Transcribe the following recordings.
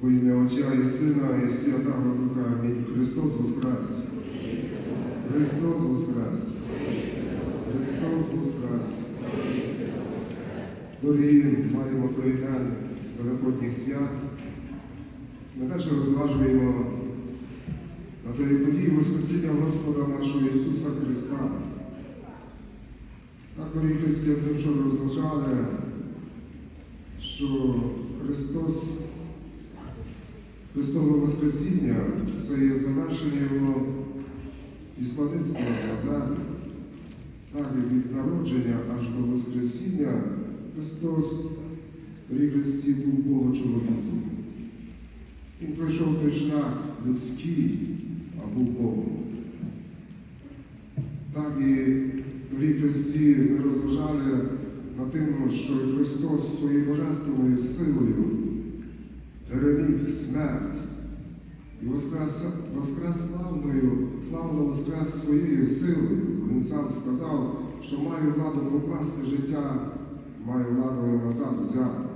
Во ім'я Отця і Сина, і Святого Духа. Амінь. Христос Воскрес! Христос Воскрес! Христос Воскрес! Дорогі, маємо провідання Великодніх свят. Ми теж розважуємо на тої події Воскресіння Господа нашого Ісуса Христа. Так, дорогі християни, вчора розважали, що Христос, Христове Воскресіння це є завершення Його на землі. Так, і від народження аж до Воскресіння Христос в Христі був Бога чоловіком. Він пройшов той шлях людський, а був Богом. Так і в Христі ми розважали на тим, що Христос своєю божественною силою переміг смерть і воскрес, воскрес славною, славно воскрес своєю силою. Він сам сказав, що маю владу покласти життя, маю владу його назад взяти.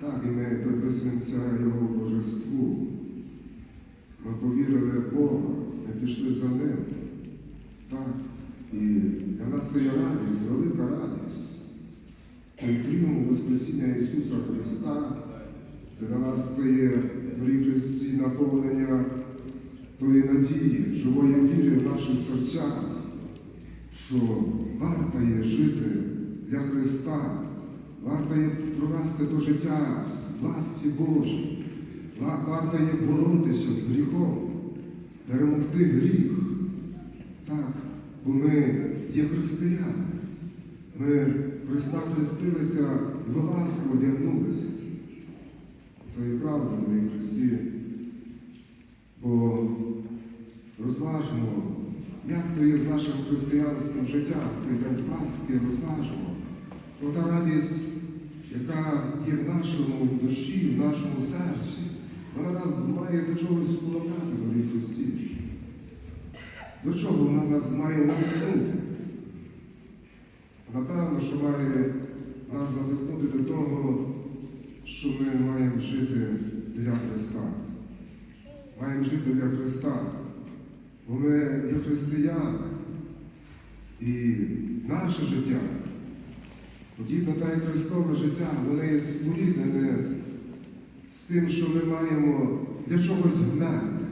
Так, і ми приписуємося Його божеству. Ми повірили в Бога, ми пішли за Ним. Так. І для нас це є радість, велика радість. Тріумф Воскресіння Ісуса Христа, це для нас це є в Христі наповнення тої надії, живої віри в наших серцях, що варто є жити для Христа, варто є провести до життя в власті Божій, варто є боротися з гріхом, перемогти гріх. Так, бо ми є християни. Ми Христа хрестилися і в одягнулися. Це і правда, мої Христі. Бо розважимо, як то є в нашому християнському життя, при День Пасхи розважимо. Про та радість, яка є в нашому душі, в нашому серці, вона нас має до чогось спонукати, дорогі Христі. До чого вона нас має надихнути? Напевно, що має нас надихнути до того, що ми маємо жити для Христа. Маємо жити для Христа. Бо ми є християни. І наше життя, подібно та як Христове життя, воно є споріднене з тим, що ми маємо для чогось вмерти.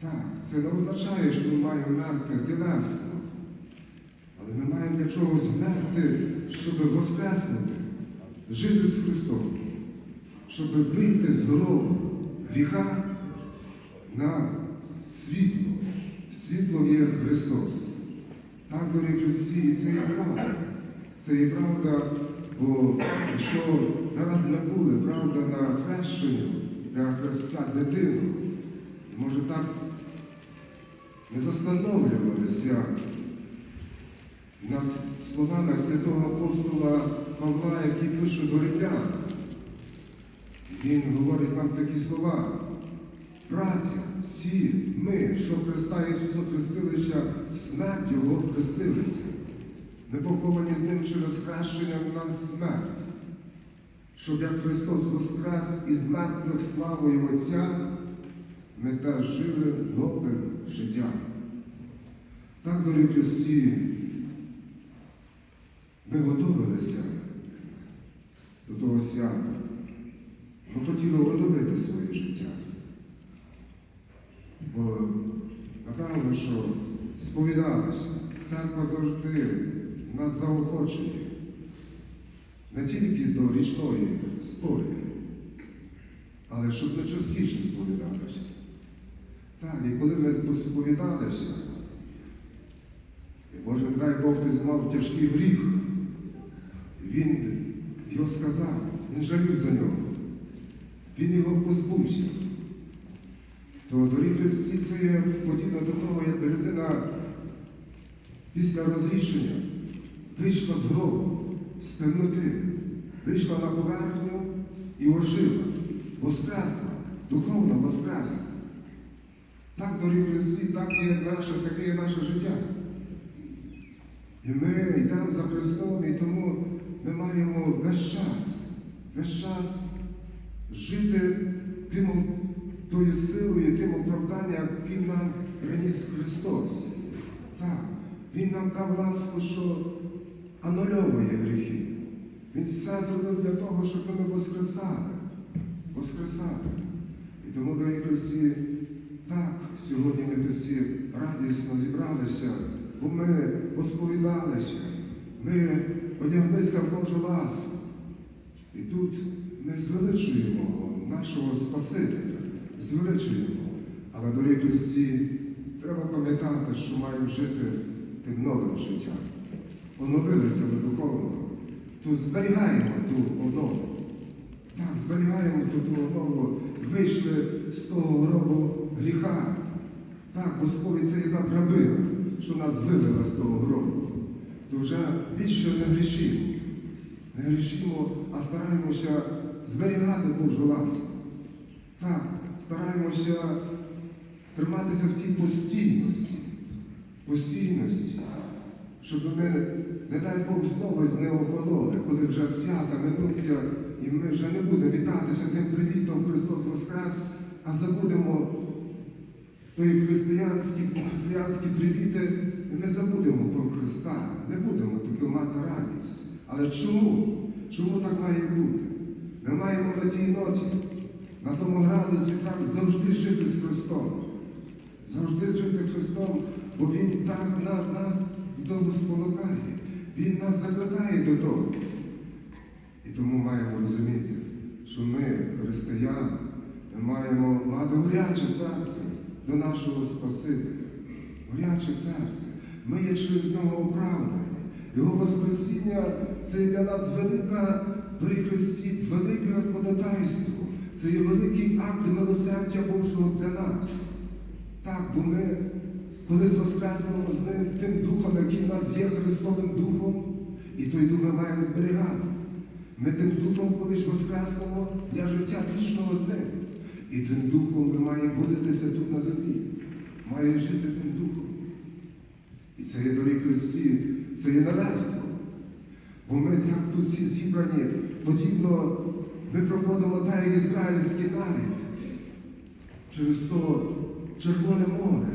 Так, це не означає, що ми маємо вмерти тілесно. Але ми маємо для чогось вмерти, щоб воскреснути, жити з Христом, щоб вийти з гробу гріха на світло. Світло є Христос. Так, дорогі Христі, і це є правда. Це є правда, бо якщо зараз не були правда на хрещенню для Христа дитину, може так не застановлювалися над словами святого апостола Павла, який пише до римлян. Він говорить там такі слова. Браття, всі ми, що Христа Ісуса хрестилися, в смерть Його хрестилися. Ми поховані з Ним через хрещення в нам смерть, щоб як Христос воскрес із мертвих славою Отця, ми теж жили новим життям. Так, дорогі Христі, ми готувалися до того свята. Ми хотіли оновити своє життя. Бо напевно, що сповідалися, церква завжди нас заохочує не тільки до річної сповіді, але щоб ми частіше сповідалися. Так, і коли ми посповідалися, і, може, дай Бог хтось мав тяжкий гріх, він його сказав, він жалів за нього, він його позбувся. То дорогі Христі це є подібно до того, як людина після розрішення вийшла з гробу, з темноти, вийшла на поверхню і ожила, воскресла, духовно воскресла. Так, дорогі Христі, так є наше, таке є наше життя. І ми йдемо за Христом, і тому ми маємо весь час весь час жити тим, тою силою, тим оправданням, яким нам приніс Христос. Так, Він нам дав ласку, що анульовує гріхи. Він все зробив для того, щоб ми воскресали. Воскресали. І тому, дорогі друзі, так, сьогодні ми тут всі радісно зібралися, бо ми посповідалися, ми одяглися в Божу ласку. І тут ми звеличуємо нашого Спасителя, звеличуємо. Але, дорогі Христі, треба пам'ятати, що маємо жити тим новим життям. Оновилися ми духовно, то зберігаємо ту онову. Так, зберігаємо ту ту вийшли з того гробу гріха. Так, Господь це є та драбина, що нас вивела з того гробу. То вже більше не грішимо. Не грішимо, а стараємося зберігати Божу ласку. Так, стараємося триматися в тій постійності, постійності, щоб ми, не дай Бог, знову з не охололи, коли вже свята минуться, і ми вже не будемо вітатися тим привітом Христос Воскрес, а забудемо той християнські, християнські привіти, ми забудемо про Христа, не будемо таки мати радість. Але чому? Чому так має бути? Ми маємо на тій ноті, на тому градусі так завжди жити з Христом. Завжди жити Христом, бо Він так нас до того. Він нас закликає до того. І тому маємо розуміти, що ми, християни, ми маємо мати горяче серце до нашого Спасителя. Горяче серце. Ми є через нього оправдані. Його Воскресіння це для нас велика при велике ходатайство. Це є великий акт милосердя Божого для нас. Так, бо ми, коли воскреснемо з ним тим духом, який в нас є Христовим Духом, і той дух ми маємо зберігати. Ми тим духом, коли ж воскреснемо для життя вічного з ним. І тим духом ми маємо водитися тут на землі. Має жити це є дорі Христі, це є нелегко. Бо ми так тут всі зібрані, подібно ми проходимо так, як ізраїльський нарід через то Червоне море.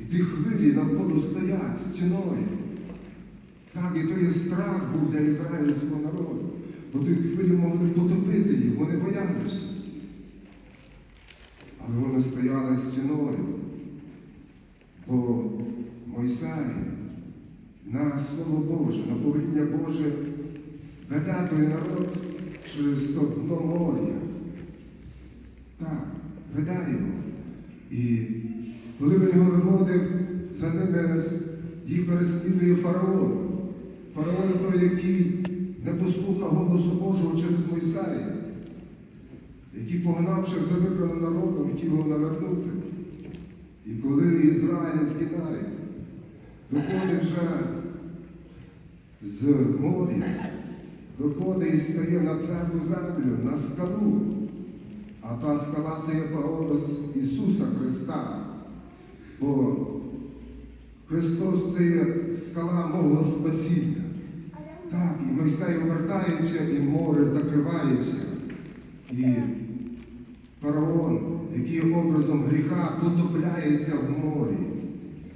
І ті хвилі навколо стоять стіною. Так, і то є страх був для ізраїльського народу. Бо ті хвилі могли потопити їх, вони боялися. Але вони стояли стіною. Бо Мойсей на Слово Боже, на повеління Боже веде той народ через то моря. Так, веде його. І коли він його виводив, за ними їх переслідує фараон. Фараон той, який не послухав голосу Божого через Мойсея, який, погнавши за вибраним народом, хотів його навернути. І коли ізраїльський народ виходить вже з моря, виходить і стає на тверду землю, на скалу, а та скала це є прообраз Ісуса Христа. Бо Христос це є скала мого спасіння. Так, і Мойсей обертається, і море закривається. І фараон, який образом гріха, потопляється в морі.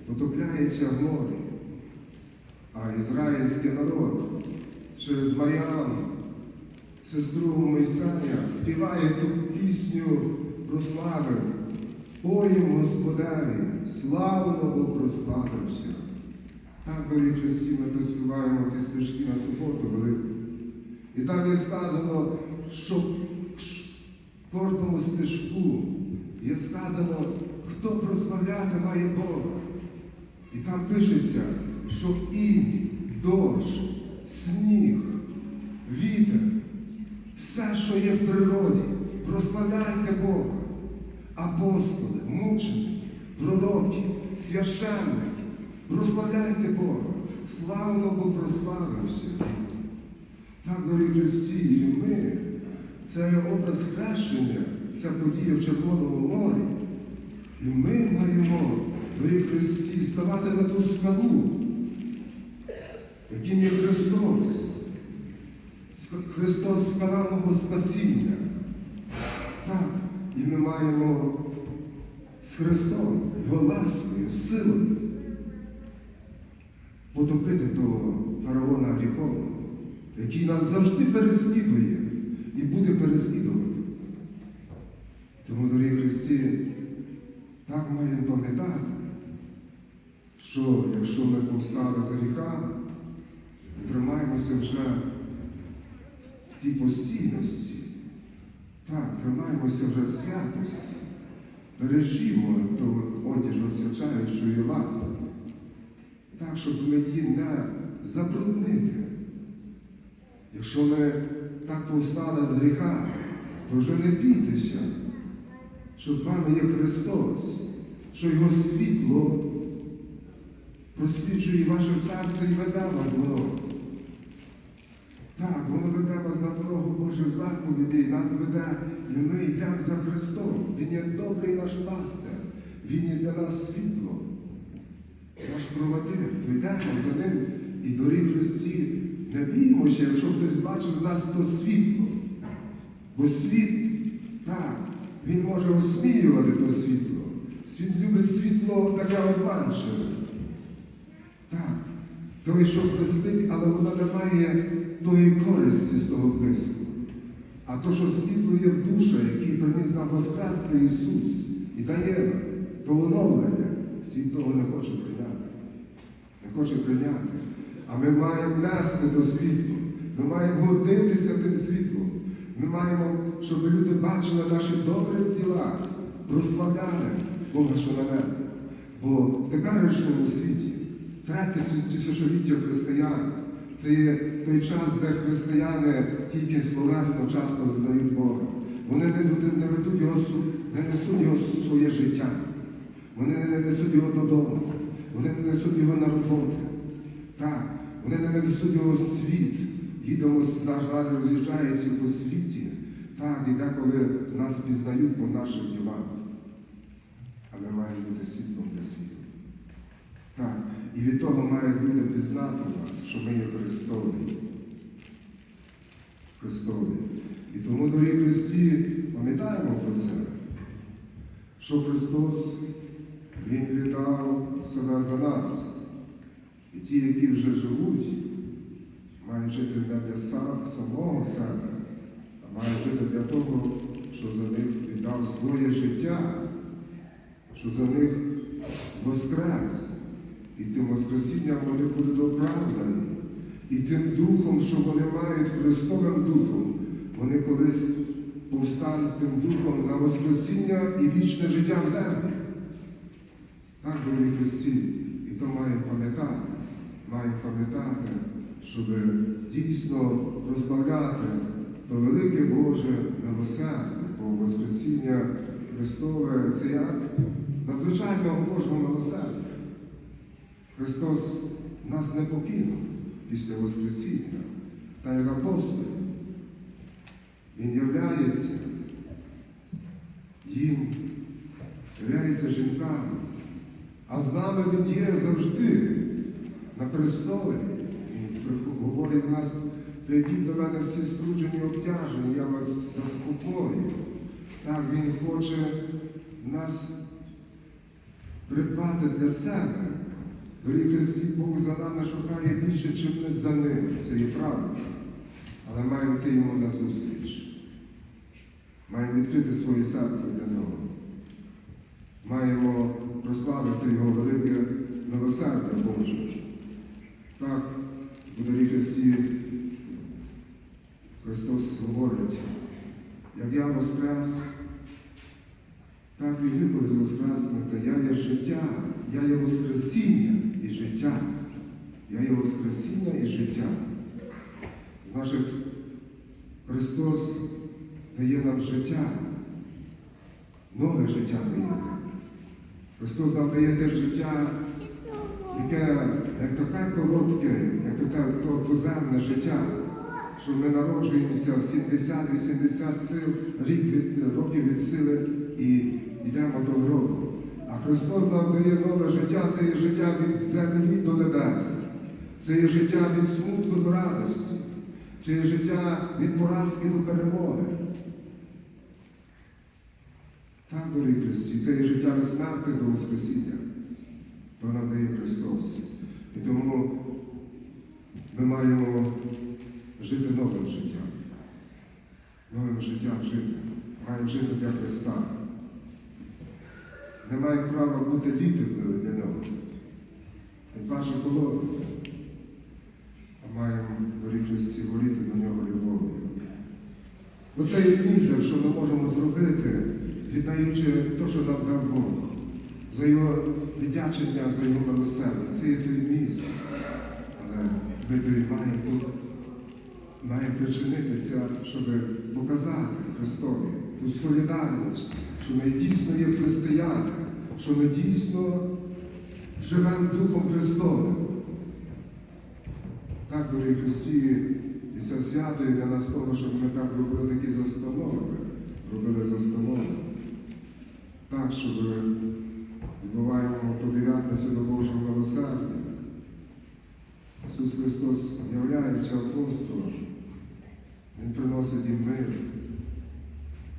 Потопляється в морі. А ізраїльський народ через Маріану, сестру Мойсея, співає ту пісню про слави. Поїм Господеві, славно Бог прославився. Так, Христі, ми то співаємо ті стежки на суботу велику. І там є сказано, що кожному стежку є сказано, хто прославляти має Бога. І там пишеться, що інь, дощ, сніг, вітер, все, що є в природі, прославляйте Бога. Апостоли, мученики, пророки, священники, прославляйте Бога, славно Бог прославився. Так, дорогі Христі, і ми, це образ хрещення, ця подія в Червоному морі. І ми маємо, дорогі Христі, ставати на ту скалу, яким є Христос. Христос скала мого спасіння. Так, і ми маємо з Христом, Його ласкою, силою потопити того фараона гріховного, який нас завжди переслідує і буде переслідувати. Тому, дорогі Христі, так маємо пам'ятати, що якщо ми повстали за гріхами, тримаємося вже в тій постійності, так, тримаємося вже святості, бережімо ту одіж освячаючої ласки, так, щоб ми її не забруднити. Якщо ми так повстали з гріха, то вже не бійтеся, що з вами є Христос, що Його світло просвічує ваше серце і веде вас дорогу. Так, воно веде вас на дорогу Божих заповідей, нас веде, і ми йдемо за Христом. Він є добрий наш пастир, Він є для нас світло, наш проводир. То йдемо за ним і дорі Христі. Не біймося, якщо хтось бачить в нас то світло. Бо світ, так, він може осміювати то світло. Світ любить світло таке обманчиве. Той, що блистить, але воно не має тої користі з того блиску. А то, що світло є в душа, який приніс нам Воскресний Ісус і дає то оновлення, світ того не хоче прийняти. Не хоче прийняти. А ми маємо нести то світло. Ми маємо гордитися тим світлом. Ми маємо, щоб люди бачили наші добрі діла, прославляли Бога, що на небі. Бо в теперішньому світі, третє тисячоліття християн, це є той час, де християни тільки словесно часто визнають Бога. Вони не, ведуть- його, не несуть його своє життя. Вони не несуть його додому. Вони не несуть його на роботу. Так, вони не несуть його в світ. Їдемо, наш народ роз'їжджається по світі. Так, і деколи нас пізнають по наших ділах. А ми маємо бути світлом для світу. Так. І від того мають люди пізнати нас, що ми є Христові. Христові. І тому, дорогі Христі, пам'ятаємо про це, що Христос, Він віддав себе за нас. І ті, які вже живуть, мають жити не для сам, самого себе, а мають жити для того, що за них віддав своє життя, що за них воскрес. І тим Воскресінням вони будуть оправдані. І тим духом, що вони мають Христовим Духом, вони колись повстануть тим духом на Воскресіння і вічне життя в небі. Так, дорогі Христі, і то маємо пам'ятати, маємо пам'ятати, щоб дійсно прославляти то велике Боже милосердя, бо Воскресіння Христове це як надзвичайного Божого милосердя. Христос нас не покинув після Воскресіння, та як апостол. Він являється їм, являється жінками, а з нами Він є завжди на престолі. Він говорить нас, прийдіть до мене всі скруджені обтяжені, я вас заспокою. Так, Він хоче нас придбати для себе. Дорогі Христі, Бог за нами шукає більше, чим ми за ним. Це є правда. Але маємо йти йому на зустріч. Маємо відкрити своє серце для нього. Маємо прославити Його велике милосердя Боже. Так, дорогі Христі, Христос говорить, як я воскрес, так і ви будете воскреснути. Я є життя, я є Воскресіння і життя. Я є Воскресіння і життя. Значить, Христос дає нам життя, нове життя дає. Христос нам дає те життя, яке як таке коротке, як таке туземне життя, що ми народжуємося 70-80 сил, років від сили і йдемо до Христос нам дає нове життя, це є життя від землі до небес. Це є життя від смутку до радості. Чи є життя від поразки до перемоги? Так, дорогі Христі, це є життя від смерти до Воскресіння. То нам дає Христос. І тому ми маємо жити новим життям. Новим життям жити. Маємо жити для Христа. Не маємо права бути літиками для нього. Він перша колона. А маємо дорогі Христі горіти до нього любов'ю. Оце є мізер, що ми можемо зробити, віддаючи те, що нам дав Бог, за його віддячення, за його милосердя. Це є той мізер. Але ми маємо маємо причинитися, щоб показати Христові ту солідарність, що ми дійсно є християни, що ми дійсно живемо Духом Христовим. Так, дорогі Христі, і це свято і для нас того, щоб ми так робили такі застанови, робили застанови. Так, щоб відбуваємо ту дев'ятницю до Божого милосердя. Ісус Христос, являючи апостолам, Він приносить їм мир,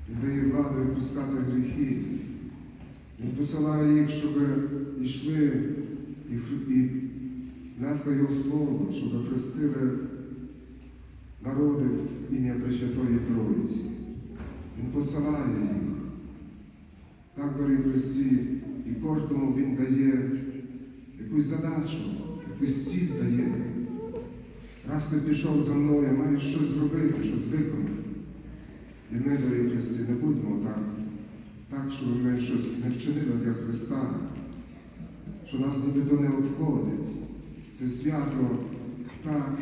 Він дає владу відпускати гріхи. Він посилає їх, щоб йшли і, і несли Його Слово, щоб хрестили народи в ім'я Пресвятої Троїці. Він посилає їх. Так, дорогі Христі, і кожному Він дає якусь задачу, якусь ціль дає. Раз ти пішов за мною, маєш щось зробити, щось виконати. І ми, дорогі Христі, не будемо так, так, щоб ми щось не вчинили для Христа, що нас нібито не обходить. Це свято, так,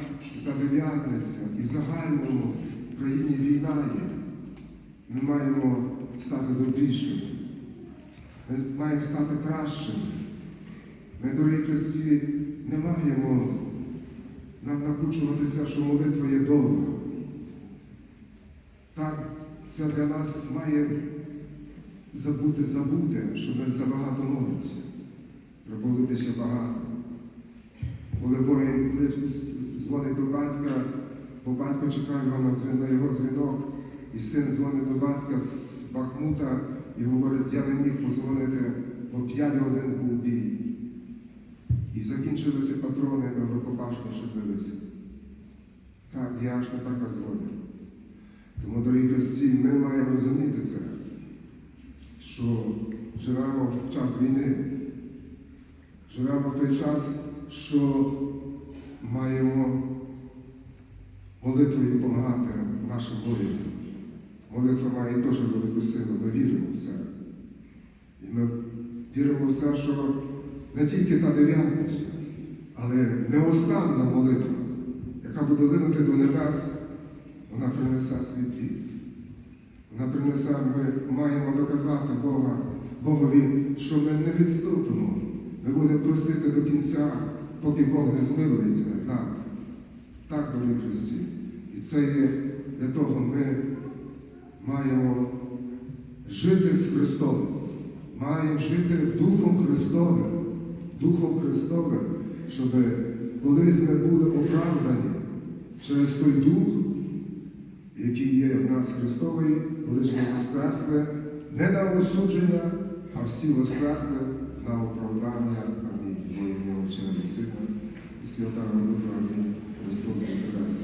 та дев'ятниця, і в загальному в країні війна є. Ми маємо стати добрішими. Ми маємо стати кращими. Ми, дорогі Христі, не маємо нам накручуватися, що молитва є довга. Так, це для нас має забути забути, що ми забагато молимося. Треба молитися багато. Коли воїн дзвонить до батька, бо батько чекає його на його дзвінок, і син дзвонить до батька з Бахмута і говорить, я не міг позвонити, бо 5 годин був бій. І закінчилися патрони, ми рукопашно шибилися. Так, я аж не так. Тому, дорогі Христі, ми маємо розуміти це, що живемо в час війни, живемо в той час, що маємо молитвою допомагати нашим воїнам. Молитва має теж велику силу, ми віримо в це. І ми віримо в це, що не тільки та дев'ятниця, але неостанна молитва, яка буде линути до небес, вона принесе свій плід. Вона принесе, ми маємо доказати Бога, Богові, що ми не відступимо. Ми будемо просити до кінця, поки Бог не змилується над. Так, дорогі Христі. І це є для того ми маємо жити з Христом. Маємо жити Духом Христовим, Духом Христовим, щоб колись ми були оправдані через той Дух, який є в нас Христовий, коли ж ми воскресли не на осудження, а всі воскресли на оправдання. Амінь. Во ім'я і Сина і Святого Духа. Амінь. Христос Воскрес.